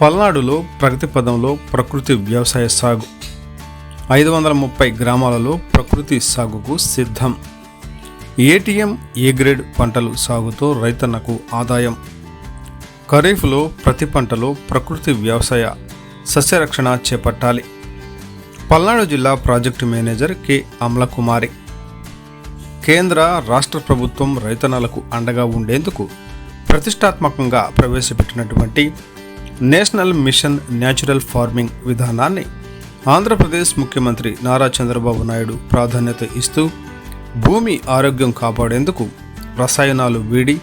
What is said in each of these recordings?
పల్నాడులో ప్రగతి పదంలో ప్రకృతి వ్యవసాయ సాగు. ఐదు వందల ముప్పై గ్రామాలలో ప్రకృతి సాగుకు సిద్ధం. ఏటీఎం ఏ గ్రేడ్ పంటలు సాగుతో రైతన్నకు ఆదాయం. ఖరీఫ్లో ప్రతి పంటలో ప్రకృతి వ్యవసాయ సస్యరక్షణ చేపట్టాలి. పల్నాడు జిల్లా ప్రాజెక్టు మేనేజర్ కె. అమలకుమారి. కేంద్ర రాష్ట్ర ప్రభుత్వం రైతన్నలకు అండగా ఉండేందుకు ప్రతిష్టాత్మకంగా ప్రవేశపెట్టినటువంటి నేషనల్ మిషన్ న్యాచురల్ ఫార్మింగ్ విధానాన్ని ఆంధ్రప్రదేశ్ ముఖ్యమంత్రి నారా చంద్రబాబు నాయుడు ప్రాధాన్యత ఇస్తూ భూమి ఆరోగ్యం కాపాడేందుకు రసాయనాలు వీడి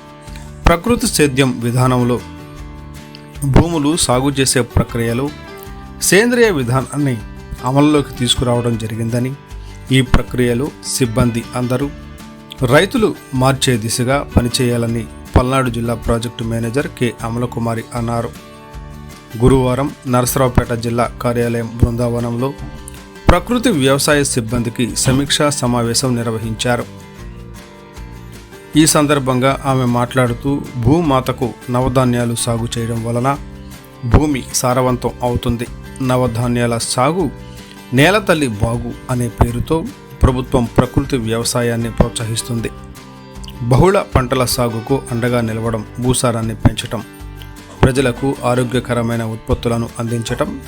ప్రకృతి సేద్యం విధానంలో భూములు సాగు చేసే ప్రక్రియలో సేంద్రియ విధానాన్ని అమల్లోకి తీసుకురావడం జరిగిందని ఈ ప్రక్రియలో సిబ్బంది అందరూ రైతులు మార్చే దిశగా పనిచేయాలని పల్నాడు జిల్లా ప్రాజెక్టు మేనేజర్ కె. అమలకుమారి అన్నారు. గురువారం నరసరావుపేట జిల్లా కార్యాలయం బృందావనంలో ప్రకృతి వ్యవసాయ సిబ్బందికి సమీక్షా సమావేశం నిర్వహించారు. ఈ సందర్భంగా ఆమె మాట్లాడుతూ భూమాతకు నవధాన్యాలు సాగు చేయడం వలన భూమి సారవంతం అవుతుంది. నవధాన్యాల సాగు నేల తల్లి బాగు అనే పేరుతో ప్రభుత్వం ప్రకృతి వ్యవసాయాన్ని ప్రోత్సహిస్తుంది. బహుళ పంటల సాగుకు అండగా నిలవడం భూసారాన్ని పెంచటం ప్రజలకు ఆరోగ్యకరమైన ఉత్పత్తులను అందించటం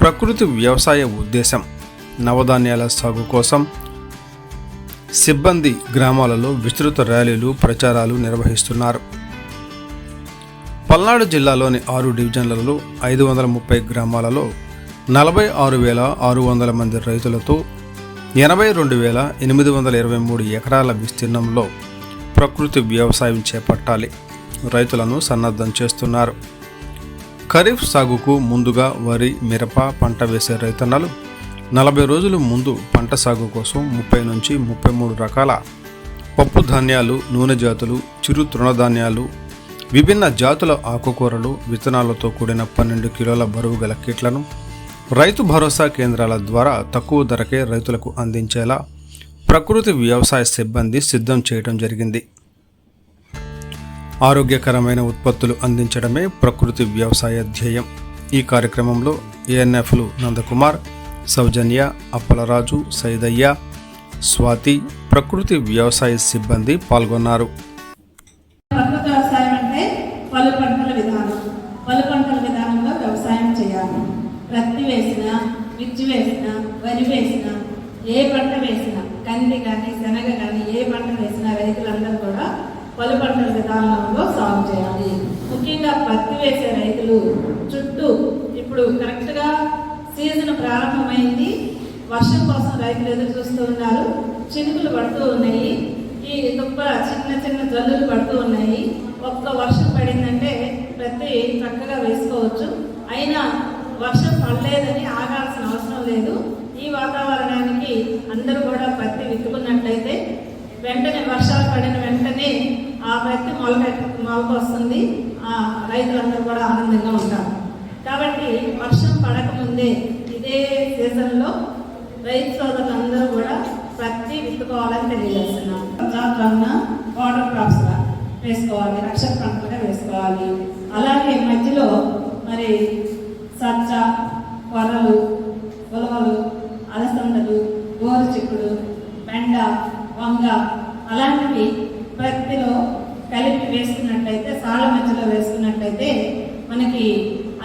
ప్రకృతి వ్యవసాయ ఉద్దేశం. నవధాన్యాల సాగు కోసం సిబ్బంది గ్రామాలలో విస్తృత ర్యాలీలు ప్రచారాలు నిర్వహిస్తున్నారు. పల్నాడు జిల్లాలోని ఆరు డివిజన్లలో ఐదు వందల ముప్పై గ్రామాలలో నలభై ఆరు వేల ఆరు వందల మంది రైతులతో ఎనభై రెండు వేల ఎనిమిది వందల ఇరవై మూడు ఎకరాల విస్తీర్ణంలో ప్రకృతి వ్యవసాయం చేపట్టాలి. రైతులను సన్నద్ధం చేస్తున్నారు. ఖరీఫ్ సాగుకు ముందుగా వరి మిరప పంట వేసే రైతన్నలు నలభై రోజుల ముందు పంట సాగు కోసం ముప్పై నుంచి ముప్పై మూడు రకాల పప్పు ధాన్యాలు నూనె జాతులు చిరు తృణధాన్యాలు విభిన్న జాతుల ఆకుకూరలు విత్తనాలతో కూడిన పన్నెండు కిలోల బరువు గల కిట్లను రైతు భరోసా కేంద్రాల ద్వారా తక్కువ ధరకే రైతులకు అందించేలా ప్రకృతి వ్యవసాయ సిబ్బంది సిద్ధం చేయడం జరిగింది. ఆరోగ్యకరమైన ఉత్పత్తులు అందించడమే ప్రకృతి వ్యవసాయ ధ్యేయం. ఈ కార్యక్రమంలో ఏఎన్ఎఫ్లు నందకుమార్ సౌజన్య అప్పలరాజు సైదయ్య స్వాతి ప్రకృతి వ్యవసాయ సిబ్బంది పాల్గొన్నారు. ప్రకృతి వ్యవసాయం అంటే పలు పంటల విధానం. పలు పంటల విధానంలో వ్యవసాయం చేయాలి. ప్రత్తి వేసిన మిర్చి వేసిన వరి వేసిన ఏ పంట వేసినా కంది కానీ శనగ కానీ ఏ పంట వేసినా రైతులందరూ కూడా పలు పంటల విధానంలో సాగు చేయాలి. ముఖ్యంగా పత్తి వేసే రైతులు చుట్టూ ఇప్పుడు కరెక్ట్గా సీజన్ ప్రారంభమైంది. వర్షం కోసం రైతులు ఎదురు చూస్తూ ఉన్నారు. చినుకులు పడుతూ ఉన్నాయి. ఈ దుప్ప చిన్న చిన్న జల్లులు పడుతూ ఉన్నాయి. ఒక్క వర్షం పడిందంటే ప్రతి చక్కగా వేసుకోవచ్చు. అయినా వర్షం పడలేదని ఆగాల్సిన అవసరం లేదు. ఈ వాతావరణానికి అందరూ కూడా పత్తి విత్తుకున్నట్లయితే వెంటనే వర్షాలు పడిన వెంటనే ఆ ప్రతి మొలక మొలక వస్తుంది ఆ రైతులందరూ కూడా ఆనందంగా ఉంటారు. కాబట్టి వర్షం పడకముందే ఇదే సీజన్లో రైతు సోదరులందరూ కూడా ప్రతి విత్తుకోవాలని తెలియజేస్తున్నాం. జాతరన్న వాటర్ క్రాప్స్ వేసుకోవాలి రక్షణ పంటలుగా వేసుకోవాలి. అలాగే మధ్యలో మరి సజ్జ కొర్రలు ఉలవలు అలసందలు గోరు చిక్కుడు బెండ వంగ అలాంటివి ప్రతిలో తాళ్ళ మధ్యలో వేసుకున్నట్టయితే మనకి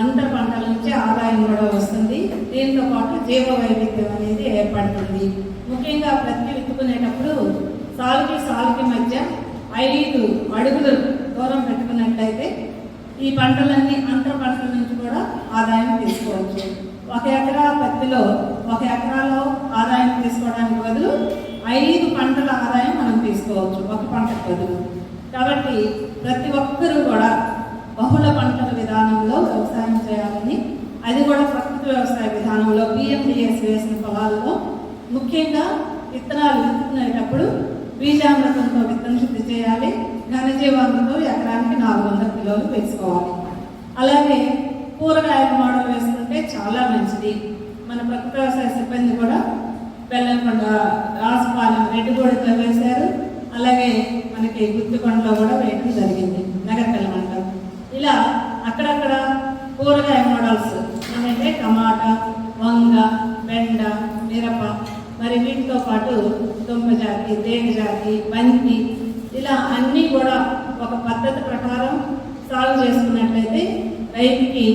అంతర పంటల నుంచి ఆదాయం కూడా వస్తుంది. దీంతో పాటు జీవ వైవిధ్యం అనేది ఏర్పడుతుంది. ముఖ్యంగా ప్రతి విత్తుకునేటప్పుడు సాలుకి సాలుకి మధ్య ఐదు అడుగులు దూరం పెట్టుకున్నట్లయితే ఈ పంటలన్నీ అంతర పంటల నుంచి కూడా ఆదాయం తీసుకోవచ్చు. ఒక ఎకరా పత్తిలో ఒక ఎకరాలో ఆదాయం తీసుకోవడానికి బదులు ఐదు పంటల ఆదాయం మనం తీసుకోవచ్చు. ఒక పంటకు బదులు. కాబట్టి ప్రతి ఒక్కరూ కూడా బహుళ పంటల విధానంలో వ్యవసాయం చేయాలని అది కూడా ప్రకృతి వ్యవసాయ విధానంలో పిఎండిఎస్ వేసిన పొలాల్లో ముఖ్యంగా విత్తనాలు విత్తుకునేటప్పుడు బీజామృతంతో విత్తన శుద్ధి చేయాలి ఘనజీవామృతం ఎకరానికి నాలుగు వందల కిలోలు వేసుకోవాలి. అలాగే కూరగాయల మోడల్ వేసుకుంటే చాలా మంచిది. మన ప్రకృతి వ్యవసాయ సిబ్బంది కూడా బెల్లంకొండ రాజపాలెం రెడ్డిగూడెలో వేశారు. అలాగే మనకి గుత్తికొండలో కూడా వేయడం జరిగింది నగరకల్ మండలం. ఇలా అక్కడక్కడ కూరగాయ మోడల్స్ ఏంటంటే టమాటా వంగ బెండ మిరప మరి వీటితో పాటు దుంప జాతి బంతి ఇలా అన్నీ కూడా ఒక పద్ధతి ప్రకారం సాల్వ్ చేసుకున్నట్లయితే రైతుకి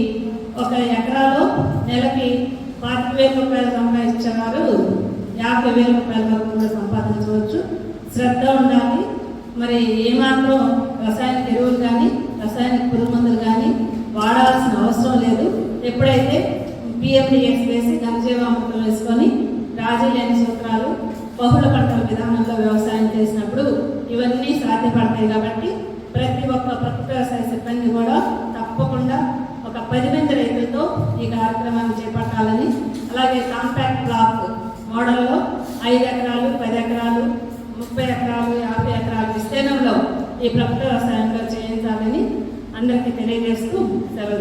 ఒక ఎకరాలో నెలకి పాతిక వేల రూపాయలు సంపాదించేవారు యాభై వేల రూపాయల వరకు కూడా సంపాదించవచ్చు. శ్రద్ధ ఉండాలి. మరి ఏమాత్రం రసాయనిక ఎరువులు కానీ రసాయనిక పురుగు మందులు కానీ వాడాల్సిన అవసరం లేదు. ఎప్పుడైతే పిఎండిఎస్ వేసి ఘనజీవామృతం వేసుకొని రాజీ లేని సూత్రాలు బహుళ పంటల విధానంలో వ్యవసాయం చేసినప్పుడు ఇవన్నీ సాధ్యపడతాయి కాబట్టి ప్రతి ఒక్క ప్రకృతి వ్యవసాయ సిబ్బంది కూడా తప్పకుండా ఒక పది మంది రైతులతో ఈ కార్యక్రమాన్ని చేపట్టాలని అలాగే కాంపాక్ట్ బ్లాక్ మోడల్లో ఐదు ఎకరాలు పది ఎకరాలు ముప్పై ఎకరాలు యాభై ఎకరాల విస్తీర్ణంలో ఈ ప్రభుత్వ వ్యవసాయంలో చేయించాలని అందరికీ తెలియజేస్తూ సెలవు